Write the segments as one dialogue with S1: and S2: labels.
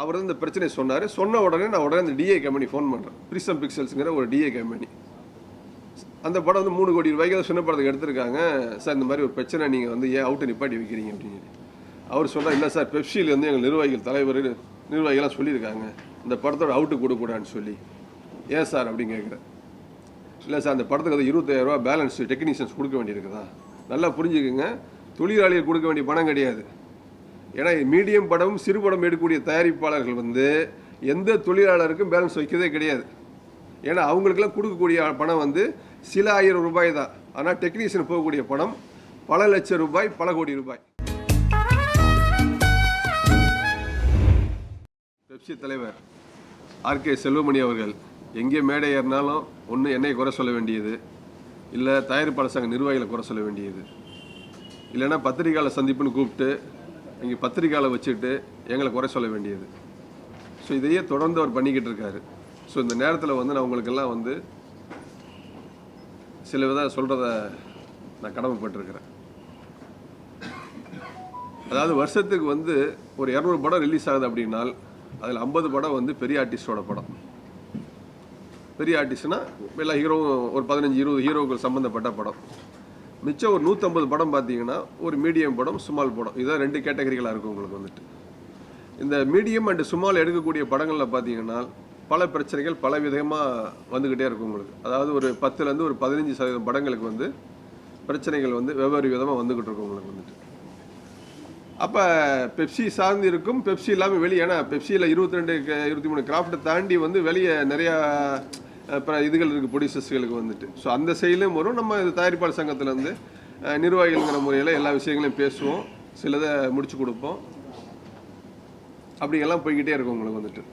S1: அவர் வந்து இந்த பிரச்சனையை சொன்னார். சொன்ன உடனே நான் உடனே இந்த டிஏ கம்பெனி ஃபோன் பண்ணுறேன் பிரிசம் பிக்சல்ஸுங்கிற ஒரு டிஏ கம்பெனி அந்த படம் வந்து மூணு கோடி ரூபாய்க்கு சின்ன படத்துக்கு எடுத்திருக்காங்க. சார் இந்த மாதிரி ஒரு பிரச்சனை நீங்கள் வந்து ஏன் அவுட்டை நிப்பாட்டி வைக்கிறீங்க அப்படின்னு சொல்லி. அவர் சொன்னார் இல்லை சார் பெப்சியில் வந்து எங்கள் நிர்வாகிகள் தலைவர் நிர்வாகிகள்லாம் சொல்லியிருக்காங்க. இந்த படத்தோட அவுட்டு கொடுக்கூடாதுன்னு சொல்லி. ஏன் சார்? அப்படின்னு கேட்குறேன் இல்லை சார் அந்த படத்துக்கு அது இருபத்தாயிரரூபா பேலன்ஸ் டெக்னீஷியன்ஸ் கொடுக்க வேண்டியிருக்குதா? நல்லா புரிஞ்சுக்குங்க. தொழிலாளிகள் கொடுக்க வேண்டிய பணம் கிடையாது. ஏன்னா மீடியம் படமும் சிறு படம் எடுக்கக்கூடிய தயாரிப்பாளர்கள் வந்து எந்த தொழிலாளருக்கும் பேலன்ஸ் வைக்கிறதே கிடையாது. ஏன்னா அவங்களுக்கெல்லாம் கொடுக்கக்கூடிய பணம் வந்து சில ஆயிரம் ரூபாய் தான். ஆனால் டெக்னீஷியன் போகக்கூடிய பணம் பல லட்சம் ரூபாய் பல கோடி ரூபாய். பெப்சி தலைவர் ஆர்கே செல்வமணி அவர்கள் எங்கே மேடை ஏறினாலும் ஒன்று என்னை குறை சொல்ல வேண்டியது. இல்லை தயாரிப்பாளர் சங்க நிர்வாகிகளை குறை சொல்ல வேண்டியது. இல்லைன்னா பத்திரிகையாளர் சந்திப்புன்னு கூப்பிட்டு இங்கே பத்திரிகையாளர் வச்சுட்டு எங்களை குறை சொல்ல வேண்டியது. ஸோ இதையே தொடர்ந்து அவர் பண்ணிக்கிட்டு இருக்காரு. ஸோ இந்த நேரத்தில் வந்து நான் உங்களுக்கெல்லாம் வந்து சில விதம் சொல்கிறத நான் கடமைப்பட்டிருக்கிறேன். அதாவது வருஷத்துக்கு வந்து ஒரு இரநூறு படம் ரிலீஸ் ஆகுது அப்படின்னால் அதில் ஐம்பது படம் வந்து பெரிய ஆர்டிஸ்டோட படம். பெரிய ஆர்டிஸ்ட்னா எல்லா ஹீரோவும் ஒரு பதினஞ்சு இருபது ஹீரோக்கள் சம்மந்தப்பட்ட படம். மிச்சம் ஒரு நூற்றம்பது படம் பார்த்தீங்கன்னா ஒரு மீடியம் படம் சுமால் படம். இதான் ரெண்டு கேட்டகரிகளாக இருக்கும் உங்களுக்கு வந்துட்டு. இந்த மீடியம் அண்ட் சுமால் எடுக்கக்கூடிய படங்களில் பார்த்தீங்கன்னா பல பிரச்சனைகள் பல விதமாக வந்துக்கிட்டே இருக்கும் உங்களுக்கு. அதாவது ஒரு பத்துலேருந்து ஒரு பதினஞ்சு சதவீதம் படங்களுக்கு வந்து பிரச்சனைகள் வந்து வெவ்வேறு விதமாக வந்துக்கிட்டு இருக்கும் உங்களுக்கு வந்துட்டு. அப்போ பெப்சி சார்ந்து இருக்கும். பெப்சி இல்லாமல் வெளியே ஏன்னா பெப்சியில் இருபத்தி ரெண்டு இருபத்தி மூணு கிராஃப்ட்டை தாண்டி வந்து வெளியே நிறையா அப்புறம் இதுகள் இருக்குது ப்ரொடியூசர்ஸ்களுக்கு வந்துட்டு. ஸோ அந்த செயலும் வரும். நம்ம இது தயாரிப்பாளர் சங்கத்துலேருந்து நிர்வாகிகள்ங்கிற முறையில் எல்லா விஷயங்களையும் பேசுவோம். சிலதை முடிச்சு கொடுப்போம். அப்படியெல்லாம் போய்கிட்டே இருக்கும் உங்களுக்கு வந்துட்டு.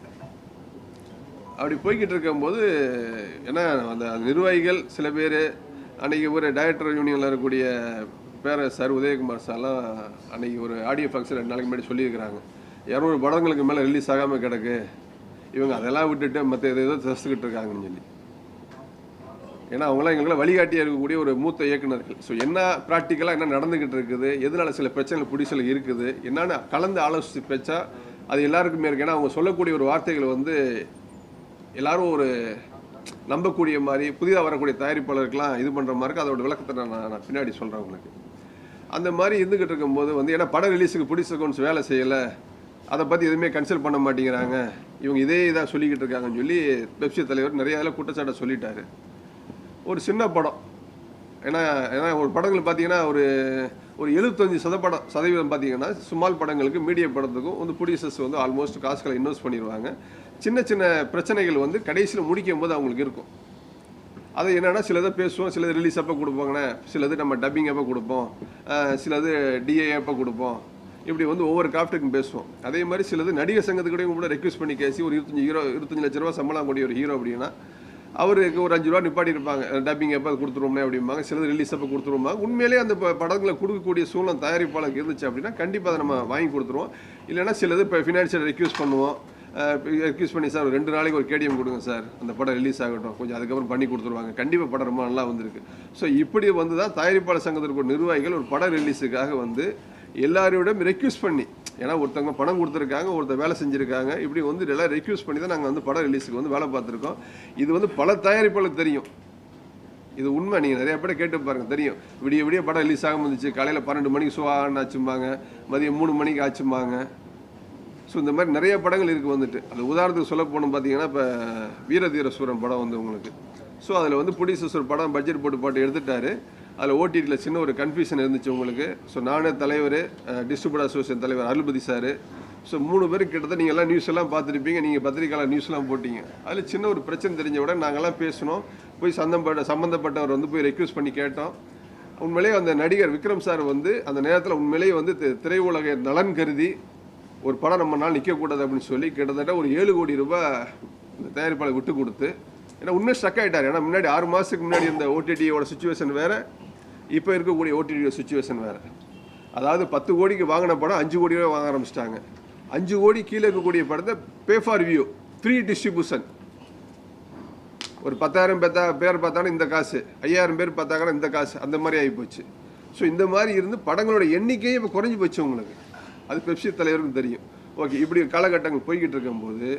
S1: அப்படி போய்கிட்டு இருக்கும்போது ஏன்னா அந்த நிர்வாகிகள் சில பேர் அன்றைக்கி ஒரு டைரக்டர் யூனியனில் இருக்கக்கூடிய பேர சார் உதயகுமார் சார்லாம் அன்றைக்கி ஒரு ஆடியோ ஃபங்க்ஷன் ரெண்டு நாளைக்கு முன்னாடி சொல்லியிருக்கிறாங்க. இரநூறு படங்களுக்கு மேலே ரிலீஸ் ஆகாமல் கிடக்கு. இவங்க அதெல்லாம் விட்டுட்டு மற்ற எதோ தசுக்கிட்டு இருக்காங்கன்னு சொல்லி. ஏன்னா அவங்களாம் எங்களுக்குலாம் வழிகாட்டியாக இருக்கக்கூடிய ஒரு மூத்த இயக்குனர்கள் ஸோ என்ன ப்ராக்டிக்கலாக என்ன நடந்துக்கிட்டு இருக்குது? எதனால சில பிரச்சனைகள் பிடிச்சல் இருக்குது? என்னென்னு கலந்து ஆலோசித்து பேச்சா அது எல்லாருக்குமே இருக்கு. ஏன்னா அவங்க சொல்லக்கூடிய ஒரு வார்த்தைகள் வந்து எல்லாரும் ஒரு நம்பக்கூடிய மாதிரி புதிதாக வரக்கூடிய தயாரிப்பாளருக்கெல்லாம் இது பண்ணுற மாதிரி இருக்குது அதோட விளக்கத்தை நான் நான் பின்னாடி சொல்கிறேன் உங்களுக்கு. அந்த மாதிரி இருந்துக்கிட்டு இருக்கும்போது வந்து ஏன்னா படம் ரிலீஸுக்கு பிடிச்ச வேலை செய்யலை. அதை பற்றி எதுவுமே கன்சல்ட் பண்ண மாட்டேங்கிறாங்க. இவங்க இதே இதாக சொல்லிக்கிட்டு இருக்காங்கன்னு சொல்லி பெப்சி தலைவர் நிறைய இதில் குற்றச்சாட்டை சொல்லிட்டாரு. ஒரு சின்ன படம். ஏன்னா ஏன்னா ஒரு படங்கள் பார்த்தீங்கன்னா ஒரு ஒரு எழுபத்தஞ்சு சதப்படம் சதவீதம் பார்த்தீங்கன்னா சுமால் படங்களுக்கு மீடியம் படத்துக்கும் வந்து ப்ரொடியூசர்ஸ் வந்து ஆல்மோஸ்ட் காசுகளை இன்வெஸ்ட் பண்ணிடுவாங்க. சின்ன சின்ன பிரச்சனைகள் வந்து கடைசியில் முடிக்கும் போது அவங்களுக்கு இருக்கும். அது என்னென்னா சிலதை பேசுவோம் சிலது ரிலீஸ் அப்போ கொடுப்பாங்கண்ணே. சிலது நம்ம டப்பிங் அப்போ கொடுப்போம். சிலது டிஏ அப்போ கொடுப்போம். இப்படி வந்து ஒவ்வொரு கிராஃப்ட்டுக்கும் பேசுவோம். அதே மாதிரி சிலது நடிகர் சங்கத்துக்கூடயும் கூட ரெக்வஸ்ட் பண்ணி கேசி ஒரு இருபத்தஞ்சி ஹீரோ இருபத்தஞ்சி லட்ச ரூபா சம்பளம் கூடிய ஒரு ஹீரோ அப்படின்னா அவருக்கு ஒரு அஞ்சு ரூபா நிப்பாட்டி இருப்பாங்க டப்பிங் எப்போ கொடுத்துருவோம்னே அப்படிம்பாங்க. சிலது ரிலீஸ் அப்போ கொடுத்துருவாங்க உண்மையிலேயே அந்த படங்களை கொடுக்கக்கூடிய சூழல் தயாரிப்பாளருக்கு இருந்துச்சு அப்படின்னா கண்டிப்பாக அதை நம்ம வாங்கி கொடுத்துருவோம். இல்லைனா சிலது இப்போ ஃபினான்ஷியல் ரெக்யூஸ் பண்ணுவோம். ரெக்யூஸ் பண்ணி சார் ஒரு ரெண்டு நாளைக்கு ஒரு கேடிஎம் கொடுங்க சார். அந்த படம் ரிலீஸ் ஆகட்டும். கொஞ்சம் அதுக்கப்புறம் பண்ணி கொடுத்துருவாங்க. கண்டிப்பாக படம் ரொம்ப நல்லா வந்திருக்கு. ஸோ இப்படி வந்து தான் தயாரிப்பாளர் சங்கத்திற்கு நிர்வாகிகள் ஒரு படம் ரிலீஸுக்காக வந்து எல்லாரோடும் ரெக்யூஸ் பண்ணி ஏன்னா ஒருத்தவங்க பணம் கொடுத்துருக்காங்க ஒருத்தர் வேலை செஞ்சுருக்காங்க. இப்படி வந்து எல்லாம் ரெக்யூஸ் பண்ணி தான் நாங்கள் வந்து படம் ரிலீஸுக்கு வந்து வேலை பார்த்துருக்கோம். இது வந்து பல தயாரிப்பாளருக்கு தெரியும். இது உண்மை. நீங்கள் நிறைய பேர் கேட்டு பாருங்கள் தெரியும். விடிய விடிய படம் ரிலீஸ் ஆகாமல் இருந்துச்சு. காலையில் பன்னெண்டு மணிக்கு ஷோ ஆச்சும்பாங்க. மதியம் மூணு மணிக்கு ஆச்சும்பாங்க. ஸோ இந்த மாதிரி நிறைய படங்கள் இருக்குது வந்துட்டு. அது உதாரணத்துக்கு சொல்ல போகணும் பார்த்தீங்கன்னா இப்போ வீரதீர சூரன் படம் வந்து உங்களுக்கு. ஸோ அதில் வந்து ப்ரொடியூசர்ஸ் ஒரு படம் பட்ஜெட் போட்டு பாட்டு எடுத்துட்டாரு. அதில் ஓடிடியில் சின்ன ஒரு கன்ஃபியூஷன் இருந்துச்சு உங்களுக்கு. ஸோ நானே தலைவர் டிஸ்ட்ரிபியூட் அசோசியேஷன் தலைவர் அருள்பதி சார். ஸோ மூணு பேர் கிட்டத்தட்ட நீங்கள் எல்லாம் நியூஸ் எல்லாம் பார்த்துருப்பீங்க. நீங்கள் பத்திரிக்கையில் நியூஸ்லாம் போட்டிங்க. அதில் சின்ன ஒரு பிரச்சனை தெரிஞ்ச உடனே நாங்கள்லாம் பேசினோம். போய் சம்பந்தப்பட்ட சம்மந்தப்பட்டவர் வந்து போய் ரெக்யூஸ் பண்ணி கேட்டோம். உண்மையிலேயே அந்த நடிகர் விக்ரம் சார் வந்து அந்த நேரத்தில் உண்மையிலேயே வந்து திரை திரையுலக நலன் கருதி ஒரு படம் நம்ம நாள் நிற்கக்கூடாது அப்படின்னு சொல்லி கிட்டத்தட்ட ஒரு ஏழு கோடி ரூபாய் இந்த தயாரிப்பாளர் விட்டு கொடுத்து ஏன்னா உண்மையாக ஸ்டக் ஆகிட்டார் ஏன்னா முன்னாடி ஆறு மாதத்துக்கு முன்னாடி இருந்த ஓடிடியோட சுச்சுவேஷன் வேறு இப்போ இருக்கக்கூடிய ஓடிடியோட சுச்சுவேஷன் வேறு. அதாவது பத்து கோடிக்கு வாங்கின படம் அஞ்சு கோடியோட வாங்க ஆரம்பிச்சிட்டாங்க. அஞ்சு கோடி கீழே இருக்கக்கூடிய படத்தை pay for view free distribution ஒரு பத்தாயிரம் பேத்தா பேர் பார்த்தாலும் இந்த காசு ஐயாயிரம் பேர் பார்த்தாங்கன்னா இந்த காசு அந்த மாதிரி ஆகிப்போச்சு ஸோ இந்த மாதிரி இருந்து படங்களோட எண்ணிக்கையே இப்போ குறைஞ்சி போச்சு உங்களுக்கு. அது பெப்சி தலைவருக்கும் தெரியும். ஓகே இப்படி காலகட்டங்கள் போய்கிட்டு இருக்கும்போது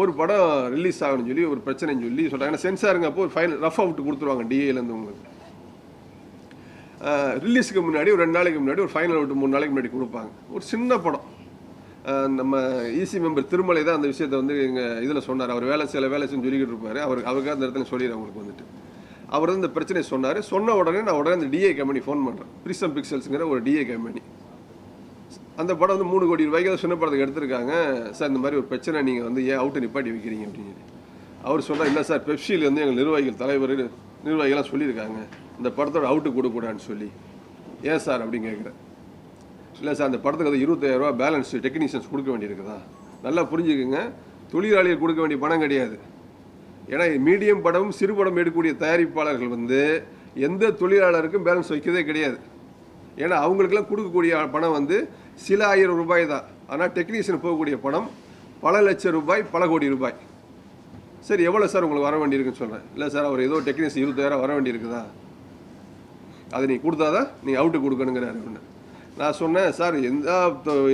S1: ஒரு படம் ரிலீஸ் ஆகணும்னு சொல்லி ஒரு பிரச்சனைன்னு சொல்லி சொல்கிறாங்க ஏன்னா சென்சாருங்க அப்போ ஒரு ஃபைனல் ரஃப் அவுட் கொடுத்துருவாங்க டிஏலேருந்து உங்களுக்கு. ரிலீஸுக்கு முன்னாடி ஒரு ரெண்டு நாளைக்கு முன்னாடி ஒரு ஃபைனல் அவுட் மூணு நாளைக்கு முன்னாடி கொடுப்பாங்க. ஒரு சின்ன படம். நம்ம இசி மெம்பர் திருமலை தான் அந்த விஷயத்தை வந்து எங்கள் இதில் சொன்னார். அவர் வேலை சில வேலை செஞ்சு சொல்லிக்கிட்டு இருப்பார். அவர் அவருக்கு அந்த இடத்துல சொல்லிடுறேன் அவங்களுக்கு வந்துட்டு. அவர் வந்து இந்த பிரச்சனையை சொன்னார். சொன்ன உடனே நான் உடனே அந்த டிஏ கம்பெனி ஃபோன் பண்ணுறேன் பிரிசம் பிக்சல்ஸுங்கிற ஒரு டிஏ கம்பெனி அந்த படம் வந்து மூணு கோடி ரூபாய்க்கு சின்ன படத்துக்கு எடுத்திருக்காங்க. சார் இந்த மாதிரி ஒரு பிரச்சனை நீங்கள் வந்து ஏன் அவுட்டை நிப்பாட்டி வைக்கிறீங்க அப்படின்னு. சொல்லி அவர் சொன்னார் இல்லை சார் பெப்சியில் வந்து எங்கள் நிர்வாகிகள் தலைவர் நிர்வாகிகள்லாம் சொல்லியிருக்காங்க. இந்த படத்தோட அவுட்டு கொடுக்கூடாதுன்னு சொல்லி. ஏன் சார்? அப்படின்னு கேட்குறேன் இல்லை சார் அந்த படத்துக்கு அது இருபத்தாயிரரூவா பேலன்ஸ் டெக்னீஷியன்ஸ் கொடுக்க வேண்டியிருக்குதா? நல்லா புரிஞ்சுக்குங்க. தொழிலாளிகள் கொடுக்க வேண்டிய பணம் கிடையாது. ஏன்னா மீடியம் படமும் சிறு படம் எடுக்கக்கூடிய தயாரிப்பாளர்கள் வந்து எந்த தொழிலாளருக்கும் பேலன்ஸ் வைக்கிறதே கிடையாது. ஏன்னா அவங்களுக்கெல்லாம் கொடுக்கக்கூடிய பணம் வந்து சில ஆயிரம் ரூபாய் தான். ஆனால் டெக்னீஷியன் போகக்கூடிய பணம் பல லட்சம் ரூபாய் பல கோடி ரூபாய். சரி எவ்வளோ சார் உங்களுக்கு வர வேண்டியிருக்குன்னு சொல்கிறேன் இல்லை சார் அவர் ஏதோ டெக்னீஷியன் இருபத்தாயிரம் வர வேண்டியிருக்குதா? அதை நீ கொடுத்தாதான் நீ அவுட்டு கொடுக்கணுங்கிறாரு ஒன்று நான் சொன்னேன் சார் எந்த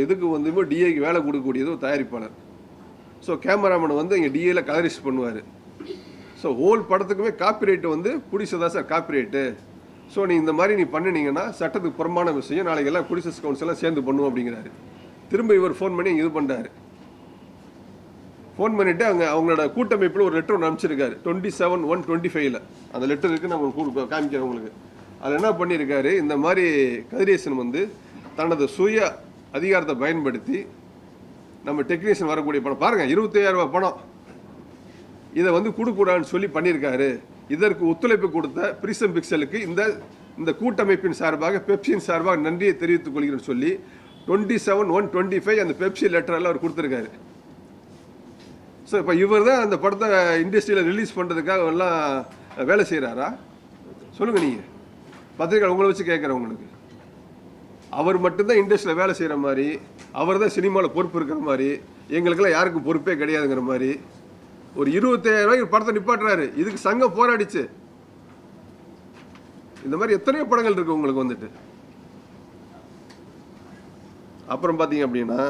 S1: இதுக்கு வந்து டிஏக்கு வேலை கொடுக்கக்கூடியது ஒரு தயாரிப்பாளர். ஸோ கேமராமேன் வந்து இங்கே டிஏல கலரிஸ்ட் பண்ணுவார். ஸோ ஹோல் படத்துக்குமே காப்பிரைட் வந்து பிடிச்சதா சார்? காப்பிரைட்டு ஸோ நீ இந்த மாதிரி நீ பண்ணினீங்கன்னா சட்டத்துக்கு புறம்பான விஷயம் நாளைக்கு எல்லாம் குடிசஸ் கவுன்சிலாம் எல்லாம் சேர்ந்து பண்ணுவோம் அப்படிங்கிறாரு. திரும்ப இவர் ஃபோன் பண்ணி இது பண்ணுறாரு ஃபோன் பண்ணிவிட்டு அங்கே அவங்களோட கூட்டமைப்பில் ஒரு லெட்டர் ஒன்று அனுப்பிச்சிருக்காரு. டுவெண்ட்டி செவன் ஒன் டுவெண்ட்டி ஃபைவ்ல அந்த லெட்டர் இருக்குது நான் உங்களுக்கு காமிக்கிறேன் உங்களுக்கு. அதில் என்ன பண்ணியிருக்காரு இந்த மாதிரி கதிரேசன் வந்து தனது சுய அதிகாரத்தை பயன்படுத்தி நம்ம டெக்னீஷியன் வரக்கூடிய பணம். பாருங்கள் 25000 ரூபாய் பணம். இதை வந்து கொடுக்கூடாதுன்னு சொல்லி பண்ணியிருக்காரு இதற்கு ஒத்துழைப்பு கொடுத்த பிரிசம் பிக்சலுக்கு இந்த இந்த கூட்டமைப்பின் சார்பாக பெப்சியின் சார்பாக நன்றியை தெரிவித்துக் கொள்கிறேன்னு சொல்லி twenty seven one twenty five அந்த பெப்சி லெட்டரெல்லாம் அவர் கொடுத்துருக்காரு. ஸோ இப்போ இவர் தான் அந்த படத்தை இண்டஸ்ட்ரியில் ரிலீஸ் பண்ணுறதுக்காக எல்லாம் வேலை செய்கிறாரா சொல்லுங்கள் நீங்கள் பத்திரிக்கை உங்களை வச்சு கேட்குறேன் உங்களுக்கு. அவர் மட்டும்தான் இண்டஸ்ட்ரியில் வேலை செய்கிற மாதிரி அவர் தான் சினிமாவில் பொறுப்பு இருக்கிற மாதிரி எங்களுக்கெல்லாம் யாருக்கும் பொறுப்பே கிடையாதுங்கிற மாதிரி ஒரு இருபத்தாயிரம் ரூபாய்க்கு படத்தை நிப்பாட்டுறாரு. இதுக்கு சங்கம் போராடிச்சு. இந்த மாதிரி எத்தனையோ படங்கள் இருக்கு உங்களுக்கு வந்துட்டு. அப்புறம் பார்த்தீங்க அப்படின்னா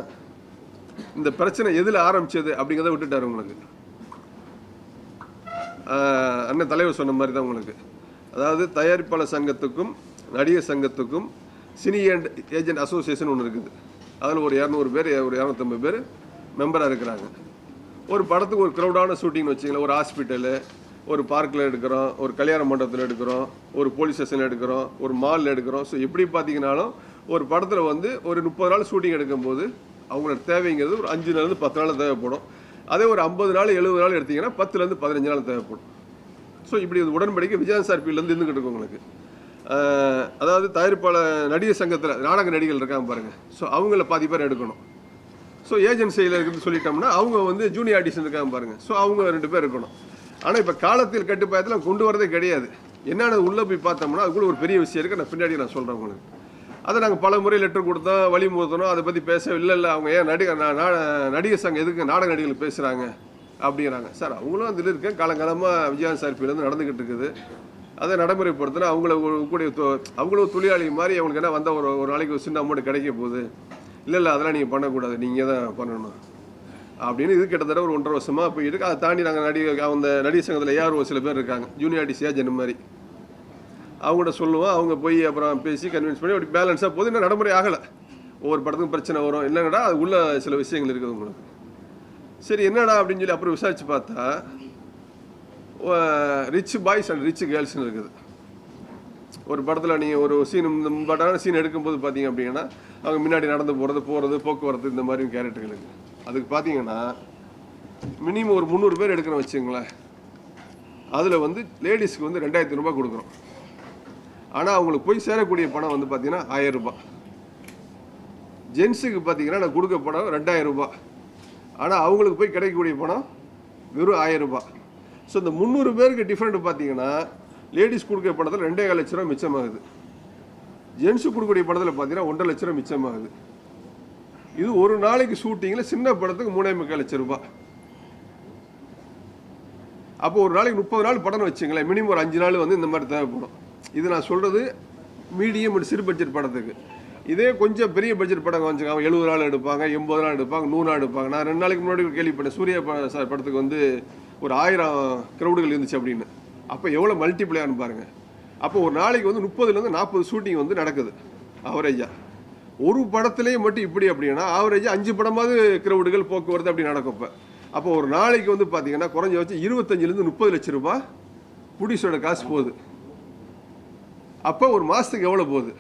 S1: இந்த பிரச்சனை எதில் ஆரம்பிச்சது அப்படிங்கிறத விட்டுட்டாரு உங்களுக்கு. அண்ணன் தலைவர் சொன்ன மாதிரி தான் உங்களுக்கு. அதாவது தயாரிப்பாளர் சங்கத்துக்கும் நடிகர் சங்கத்துக்கும் சினி அண்ட் ஏஜென்ட் அசோசியேஷன் ஒன்று இருக்குது. அதில் ஒரு இரநூறு பேர் ஒரு இரநூத்தம்பது பேர் மெம்பராக இருக்கிறாங்க. ஒரு படத்துக்கு ஒரு க்ரௌடான ஷூட்டிங்னு வச்சிங்களேன் ஒரு ஹாஸ்பிட்டலு ஒரு பார்க்கில் எடுக்கிறோம் ஒரு கல்யாண மண்டபத்தில் எடுக்கிறோம் ஒரு போலீஸ் ஸ்டேஷனில் எடுக்கிறோம் ஒரு மாலில் எடுக்கிறோம். ஸோ எப்படி பார்த்தீங்கன்னாலும் ஒரு படத்தில் வந்து ஒரு முப்பது நாள் ஷூட்டிங் எடுக்கும்போது அவங்களோட தேவைங்கிறது ஒரு அஞ்சு நாள்லேருந்து பத்து நாள் தேவைப்படும். அதே ஒரு ஐம்பது நாள் எழுபது நாள் எடுத்தீங்கன்னா பத்துலேருந்து பதினஞ்சு நாள் தேவைப்படும். ஸோ இப்படி ஒரு உடன்படிக்கை விஜயன் சார்பிலேருந்து இருந்துகிட்டு இருக்கும் உங்களுக்கு. அதாவது தயாரிப்பாளர் நடிகர் சங்கத்தில் நாடக நடிகர்கள் இருக்காங்க பாருங்கள் ஸோ அவங்கள பாதி பேர் எடுக்கணும். ஸோ ஏஜென்சியில் இருக்குது சொல்லிட்டோம்னா அவங்க வந்து ஜூனியர் ஆர்டிஸ்ட் இருக்காங்க பாருங்க. ஸோ அவங்க ரெண்டு பேர் இருக்கணும். ஆனால் இப்போ காலத்தில் கட்டுப்பாயத்தில் கொண்டு வரதே கிடையாது. என்னென்ன உள்ளே போய் பார்த்தோம்னா அதுக்குள்ள ஒரு பெரிய விஷயம் இருக்குது நான் பின்னாடி நான் சொல்கிறேன் உங்களுக்கு. அதை நாங்கள் பல முறை லெட்டர் கொடுத்தோம் வழிமுறுத்தணும் அதை பற்றி பேச இல்லை இல்லை. அவங்க ஏன் நடிகர் நடிகர் சங்கம் எதுக்கு நாடக நடிகர்கள் பேசுகிறாங்க அப்படிங்கிறாங்க. சார் அவங்களும் அதில் இருக்கேன் காலங்காலமாக விஜயன் சார்பிலேருந்து நடந்துக்கிட்டு இருக்குது. அதை நடைமுறைப்படுத்தினா அவங்கள கூடிய தொ- அவங்களும் தொழிலாளி மாதிரி அவங்களுக்கு என்ன வந்தால் ஒரு ஒரு நாளைக்கு ஒரு சின்ன அமௌண்ட் கிடைக்க போகுது. இல்லை இல்லை அதெல்லாம் நீங்கள் பண்ணக்கூடாது. நீங்கள் தான் பண்ணணும். அப்படின்னு இது கிட்டத்தட்ட ஒரு ஒன்றரை வருஷமாக போயிட்டு இருக்கு. அதை தாண்டி நாங்கள் நடிகை அந்த நடிகர் சங்கத்தில் யார் ஒரு சில பேர் இருக்காங்க. ஜூனியர் ஆர்டிஸ்டியாக ஏஜென்ட் மாதிரி. அவங்கள்ட்ட சொல்லுவோம். அவங்க போய் அப்புறம் பேசி கன்வின்ஸ் பண்ணி அப்படி பேலன்ஸாக போது இன்னும் நடைமுறை ஆகலை. ஒவ்வொரு படத்துக்கும் பிரச்சனை வரும். இல்லைங்கடா அது உள்ள சில விஷயங்கள் இருக்குது உங்களுக்கு. சரி என்னடா? அப்படின்னு சொல்லி அப்புறம் விசாரித்து பார்த்தா ரிச் பாய்ஸ் அண்ட் ரிச் கேர்ள்ஸ்னு இருக்குது. ஒரு படத்தில் நீங்கள் ஒரு சீன் இந்த பட்டான சீன் எடுக்கும்போது பார்த்தீங்க அப்படின்னா அவங்க முன்னாடி நடந்து போகிறது போகிறது போக்குவரத்து இந்த மாதிரி கேரக்டர்களுக்கு இருக்குது அதுக்கு பார்த்தீங்கன்னா மினிமம் ஒரு முந்நூறு பேர் எடுக்கிறோம் வச்சுங்களேன் அதில் வந்து லேடிஸ்க்கு வந்து ரெண்டாயிரத்தி ரூபாய் கொடுக்குறோம். ஆனால் அவங்களுக்கு போய் சேரக்கூடிய பணம் வந்து பார்த்தீங்கன்னா ஆயிரம் ரூபாய். ஜென்ஸுக்கு பார்த்தீங்கன்னா நான் கொடுக்க பணம் ரெண்டாயிரம் ரூபாய். ஆனால் அவங்களுக்கு போய் கிடைக்கக்கூடிய பணம் வெறும் ஆயிரம் ரூபாய். ஸோ இந்த முந்நூறு பேருக்கு டிஃப்ரெண்ட் பார்த்தீங்கன்னா லேடிஸ் கொடுக்குற படத்தில் ரெண்டே கால் லட்ச ரூபா மிச்சமாகுது. ஜென்ஸு கொடுக்கக்கூடிய படத்தில் பார்த்தீங்கன்னா ஒன்றரை லட்ச ரூபா மிச்சமாகுது. இது ஒரு நாளைக்கு ஷூட்டிங்கில் சின்ன படத்துக்கு மூணே முக்கால் லட்ச ரூபாய் அப்போ ஒரு நாளைக்கு முப்பது நாள் படம் வச்சுங்களேன் மினிமம் ஒரு அஞ்சு நாள் வந்து இந்த மாதிரி தேவைப்படும். இது நான் சொல்கிறது மீடியம் சிறு பட்ஜெட் படத்துக்கு. இதே கொஞ்சம் பெரிய பட்ஜெட் படம் வச்சுக்காம எழுபது நாள் எடுப்பாங்க எண்பது நாள் எடுப்பாங்க நூறு நாள் எடுப்பாங்க. நான் ரெண்டு நாளைக்கு முன்னாடி கேள்விப்பட்டேன் சூர்யா சார் படத்துக்கு வந்து ஒரு ஆயிரம் க்ரௌடுகள் இருந்துச்சு அப்படின்னு. அப்போ எவ்வளோ மல்டிப்ளையான்னு பாருங்க. அப்போ ஒரு நாளைக்கு வந்து முப்பதுலேருந்து நாற்பது ஷூட்டிங் வந்து நடக்குது ஆவரேஜாக ஒரு படத்துலேயும் மட்டும் இப்படி அப்படின்னா ஆவரேஜாக அஞ்சு படமாவது கிரௌடுகள் போக்குவரத்து அப்படி நடக்கும் இப்போ. அப்போ ஒரு நாளைக்கு வந்து பார்த்தீங்கன்னா குறைஞ்ச வச்சு இருபத்தஞ்சிலேருந்து முப்பது லட்ச ரூபா புடிஸோட காசு போகுது. அப்போ ஒரு மாதத்துக்கு எவ்வளோ போகுது?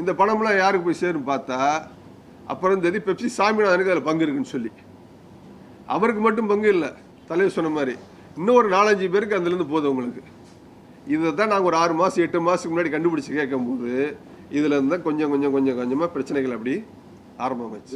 S1: இந்த பணம்லாம் யாருக்கு போய் சேரும் பார்த்தா அப்புறம் தெரியும் பெப்சி சாமிநாதனுக்கு அதில் பங்கு இருக்குன்னு சொல்லி. அவருக்கு மட்டும் பங்கு இல்லை. தலைவர் சொன்ன மாதிரி. இன்னும் ஒரு நாலஞ்சு பேருக்கு அதுலேருந்து போதும் உங்களுக்கு. இதை தான் நாங்கள் ஒரு ஆறு மாதம் எட்டு மாதத்துக்கு முன்னாடி கண்டுபிடிச்சி கேட்கும்போது இதில் இருந்தால் கொஞ்சம் கொஞ்சம் கொஞ்சம் கொஞ்சமாக பிரச்சனைகள் அப்படி ஆரம்பமாச்சு.